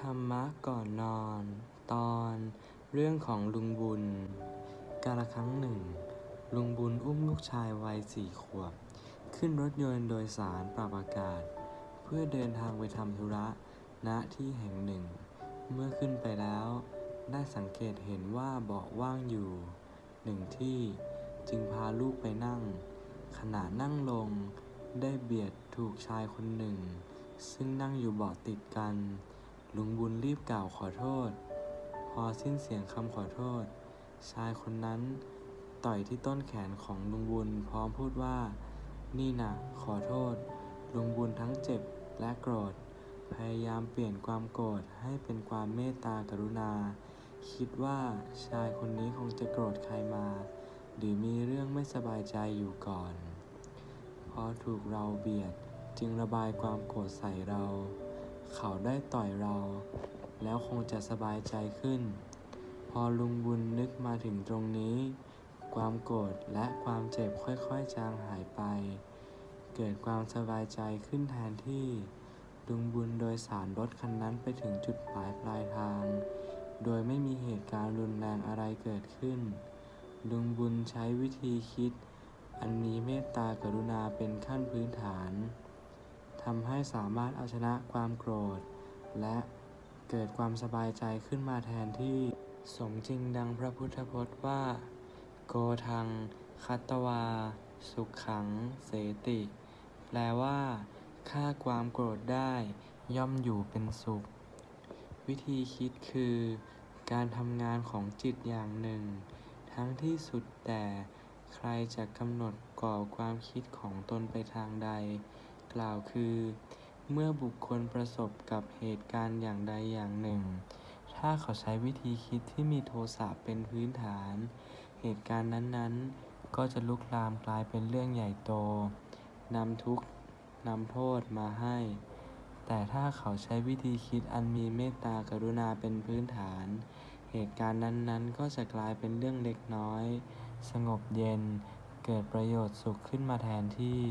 ธรรมะก่อนนอน ตอนเรื่องของลุงบุญ กาลครั้งหนึ่ง ลุงบุญอุ้มลูกชายวัยสี่ขวบ ขึ้นรถยนต์โดยสารปรับอากาศ เพื่อเดินทางไปทำธุระณที่แห่งหนึ่ง เมื่อขึ้นไปแล้ว ได้สังเกตเห็นว่าเบาะว่างอยู่ หนึ่งที่จึงพาลูกไปนั่ง ขณะนั่งลง ได้เบียดถูกชายคนหนึ่ง ซึ่งนั่งอยู่เบาะติดกัน ลุงบุญรีบกล่าวขอโทษ พอสิ้นเสียงคำขอโทษ ชายคนนั้นต่อยที่ต้นแขนของลุงบุญพร้อมพูดว่า นี่นะขอโทษ ลุงบุญทั้งเจ็บและโกรธ พยายามเปลี่ยนความโกรธให้เป็นความเมตตากรุณา คิดว่าชายคนนี้คงจะโกรธใครมา หรือมีเรื่องไม่สบายใจอยู่ก่อน พอถูกเราเบียดจึงระบายความโกรธใส่เรา เขาได้ต่อยเรา แล้วคงจะสบายใจขึ้น พอลุงบุญนึกมาถึงตรงนี้ ความโกรธและความเจ็บค่อยๆจางหายไป เกิดความสบายใจขึ้นแทนที่ลุงบุญโดยสารรถคันนั้นไปถึงจุดหมายปลายทาง โดยไม่มีเหตุการณ์รุนแรงอะไรเกิดขึ้น ลุงบุญใช้วิธีคิด อันมีเมตตากรุณาเป็นขั้นพื้นฐาน ทำให้สามารถเอาชนะความโกรธ และเกิดความสบายใจขึ้นมาแทนที่สมจริงดังพระพุทธพจน์ว่า โกทัง คัตวา สุขขัง เสติ แปลว่าฆ่าความโกรธได้ย่อมอยู่เป็นสุข วิธีคิดคือ การทำงานของจิตอย่างหนึ่ง ทั้งที่สุดแต่ใครจะกำหนดก่อความคิดของตนไปทางใด กล่าวคือ เมื่อบุคคลประสบกับเหตุการณ์อย่างใดอย่างหนึ่ง ถ้าเขาใช้วิธีคิดที่มีโทสะเป็นพื้นฐาน เหตุการณ์นั้นๆ ก็จะลุกลามกลายเป็นเรื่องใหญ่โตนำทุกข์นำโทษมาให้ แต่ถ้าเขาใช้วิธีคิดอันมีเมตตากรุณาเป็นพื้นฐาน เหตุการณ์นั้นๆ ก็จะกลายเป็นเรื่องเล็กน้อย สงบเย็น เกิดประโยชน์สุขขึ้นมาแทนที่